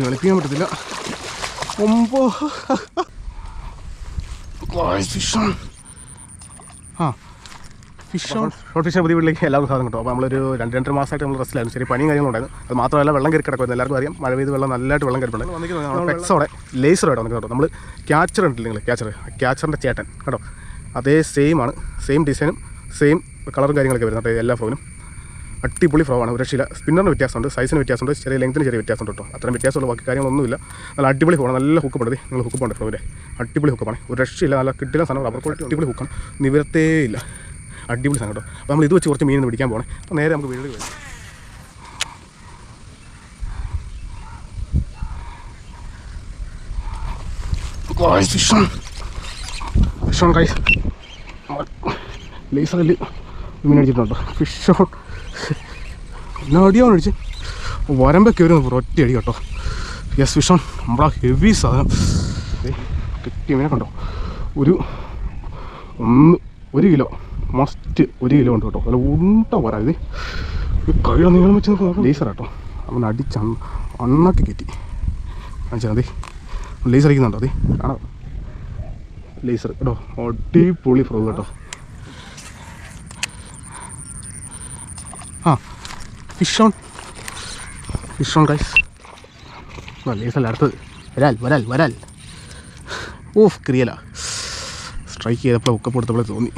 കളിപ്പിക്കാൻ പറ്റത്തില്ല. ഒമ്പോ. Fish on ആ. ഫിഷ് ഓൺ ഷോർട്ട് ഫിഷ് പുതിയ വീട്ടിലേക്ക് എല്ലാവർക്കും സാധനം കിട്ടും. അപ്പോൾ നമ്മളൊരു രണ്ട് രണ്ടര മാസമായിട്ട് നമ്മൾ റെസ്റ്റിലായിരുന്നു ശരി പനിയും കാര്യങ്ങളുണ്ടായിരുന്നു അത് മാത്രമല്ല വെള്ളം കയറി കിടക്കുമായിരുന്നു എല്ലാവർക്കും അറിയാം. മഴ പെയ്ത് വെള്ളം നല്ലതായിട്ട് വെള്ളം കയറിപ്പുണ്ട് പെക്സോടെ ലേസറോടെ വന്നിട്ട് കേട്ടോ. നമ്മൾ ക്യാച്ചർ ഉണ്ടല്ലോ നിങ്ങൾ ക്യാച്ചർ ക്യാച്ചറിന്റെ ചേട്ടൻ. കേട്ടോ. അതേ സെയിം ആണ്. സെയിം ഡിസൈനും സെയിം കളറും കാര്യങ്ങളൊക്കെ വരുന്നത്. കേട്ടോ എല്ലാ ഫോനും അടിപൊളി ഫ്ലോ ആണ്. ഒരു രക്ഷയില്ല സ്പിന്നറിന് വ്യത്യാസമുണ്ട് സൈസിന് വ്യത്യാസമുണ്ട് ചെറിയ ലെങ്ത്തിന് ചെറിയ വ്യത്യാസമുണ്ട് കേട്ടോ. അത്രയും വ്യത്യാസമുള്ള ബാക്കി കാര്യങ്ങളൊന്നുമില്ല. നല്ല അടിപൊളി ഫോണ് നല്ല ഹുക്ക് പണ്ടത് നിങ്ങൾ ഹുക്ക് പണ്ട് ഫ്ലോ അടിപൊളി ഹുക്കാണ് ഒരു രക്ഷയില്ല. നല്ല കിട്ടില്ല സാധനം റബ്ബർ ക്വാളിറ്റി അടിപൊളി ഹുക്കാണ് നിവരത്തേ ഇല്ല. അടിപൊളി സാധനം കേട്ടോ. അപ്പോൾ നമ്മൾ ഇത് വെച്ച് കുറച്ച് മീനൊന്ന് പിടിക്കാൻ പോകണേ അപ്പോൾ നേരെ നമുക്ക് വീട്ടിൽ വരും. Guys, fish on. Fish on, guys. ലേസറിൽ മീൻ അടിച്ചിട്ടുണ്ടോ. ഫിഷ് ഓൺ എന്നാ അടിയാണ് അടിച്ച് വരമ്പ കയറി ഒറ്റ അടി കേട്ടോ. യെസ് വിഷോൺ നമ്മളാ ഹെവി സാധനം. കിട്ടിയ മീനെ കണ്ടോ? ഒരു ഒന്ന് ഒരു കിലോ. മസ്റ്റ് ഒരു കിലോ ഉണ്ട് കേട്ടോ. അല്ല ഉണ്ട പോരാ ഇത്. കഴിയ നീളം വെച്ച് നോക്കാം ലേസർ കേട്ടോ. അവൻ അടിച്ച് അണ്ണ- അണ്ണാക്കി കിട്ടി കാണിച്ചാൽ മതി ലേസർ അടിക്കുന്നുണ്ടോ അതെ കാണാം. ലേസർ കേട്ടോ. അടിപൊളി ഫ്രോ കേട്ടോ. ആ fish on fish on guys ലേസല്ല അടുത്തത് വരാൽ വരാൽ വരാൽ ഓഫ് ക്രിയല സ്ട്രൈക്ക് ചെയ്തപ്പോൾ ഒക്കെ കൊടുത്തപ്പോഴേ തോന്നി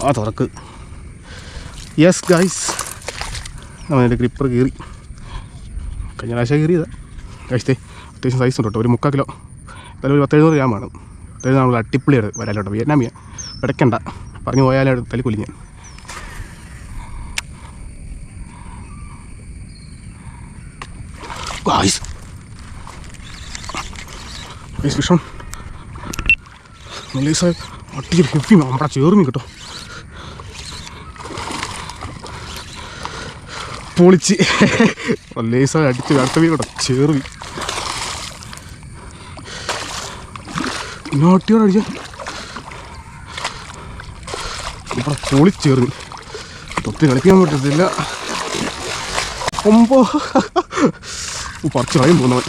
ആ തുറക്ക് യെസ് ഗൈസ് അവന്റെ ഗ്രിപ്പർ കീറി കഴിഞ്ഞ പ്രാവശ്യം കീറിയതാ കഴിച്ചേ അത്യാവശ്യം സൈസ് ഉണ്ട് കേട്ടോ ഒരു മുക്കാൽ കിലോ എന്തായാലും ഒരു പത്തെഴുന്നൂറ് ഗ്രാമാണ് അത്യാവശ്യം നമ്മൾ അട്ടിപ്പൊളിയാണ് വരാലോട്ടോ വിയറ്റ്നാമിയ പിടയ്ക്കണ്ട പറഞ്ഞു പോയാലും തലി കൊല്ലി ഗായ്സ് ഗൈസ് ഫിഷ് ഓൺ നല്ല അട്ടിയൊരു ഹെവി നമ്മുടെ ചേർമീൻ കേട്ടോ. പൊളിച്ച്. ലേസ അടിച്ച് മീൻ കേട്ടോ ചേർമീൻ നാട്ടിയോട് അടിച്ച? നമ്മുടെ പൊളിച്ചേർമീൻ തൊത്തി കളിക്കാൻ പറ്റത്തില്ല. ഒമ്പോ. പറിച്ച് കളയും പോകുന്നവൻ.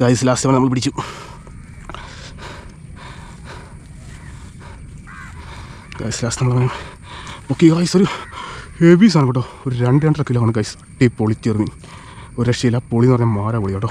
ഗൈസ് ലാസ്റ്റ് നമ്മൾ പിടിച്ചു. ഗൈസ് ലാസ്റ്റ് നമ്മൾ ഓക്കെ ഗൈസ് ഒരു ഹെവി സാധനം കേട്ടോ. ഒരു രണ്ട് രണ്ടര കിലോ ആണ് ഗൈസ് അട്ടി പൊളിച്ചെറിഞ്ഞ് ഒരു രക്ഷയില്ല പൊളി എന്ന് പറഞ്ഞാൽ മാറാ പൊളി കേട്ടോ.